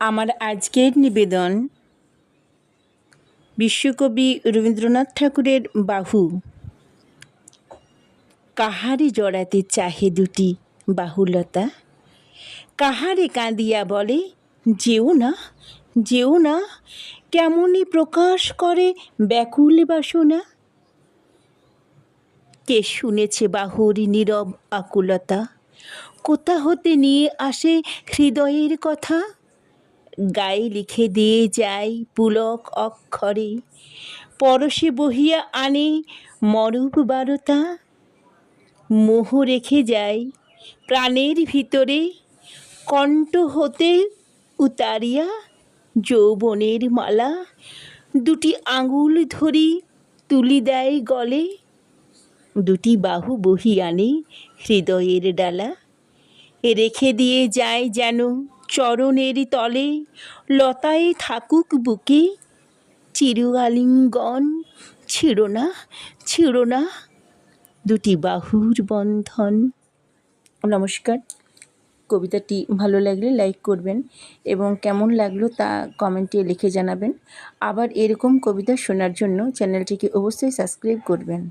আমার আজকের নিবেদন বিশ্বকবি রবীন্দ্রনাথ ঠাকুরের বাহু। কাহারে জড়াতে চাহে দুটি বাহুলতা? কাহারে কাঁদিয়া বলে, যেও না যেও না, কেমনই প্রকাশ করে ব্যাকুল বাসনা? কে শুনেছে বাহুর নীরব আকুলতা? কোথা হতে নিয়ে আসে হৃদয়ের কথা? গায়ে লিখে দিয়ে যায় পুলক অক্ষরে। পরশে বহিয়া আনে মরূপ বারতা। মোহ রেখে যায় প্রাণের ভিতরে। কণ্ঠ হতে উতারিয়া যৌবনের মালা। দুটি আঙুল ধরি তুলি দেয় গলে। দুটি বাহু বহি আনে হৃদয়ের ডালা। রেখে দিয়ে যায় যেন চরণের তলে, লতায় থাকুক বুকে। চির আলিঙ্গন না, ছিঁড়ো না। দুটি বাহুর বন্ধন। নমস্কার। কবিতাটি ভালো লাগলে লাইক করবেন এবং কেমন লাগল তা কমেন্টে লিখে জানাবেন। আবার এরকম কবিতা শোনার জন্য চ্যানেলটিকে অবশ্যই সাবস্ক্রাইব করবেন।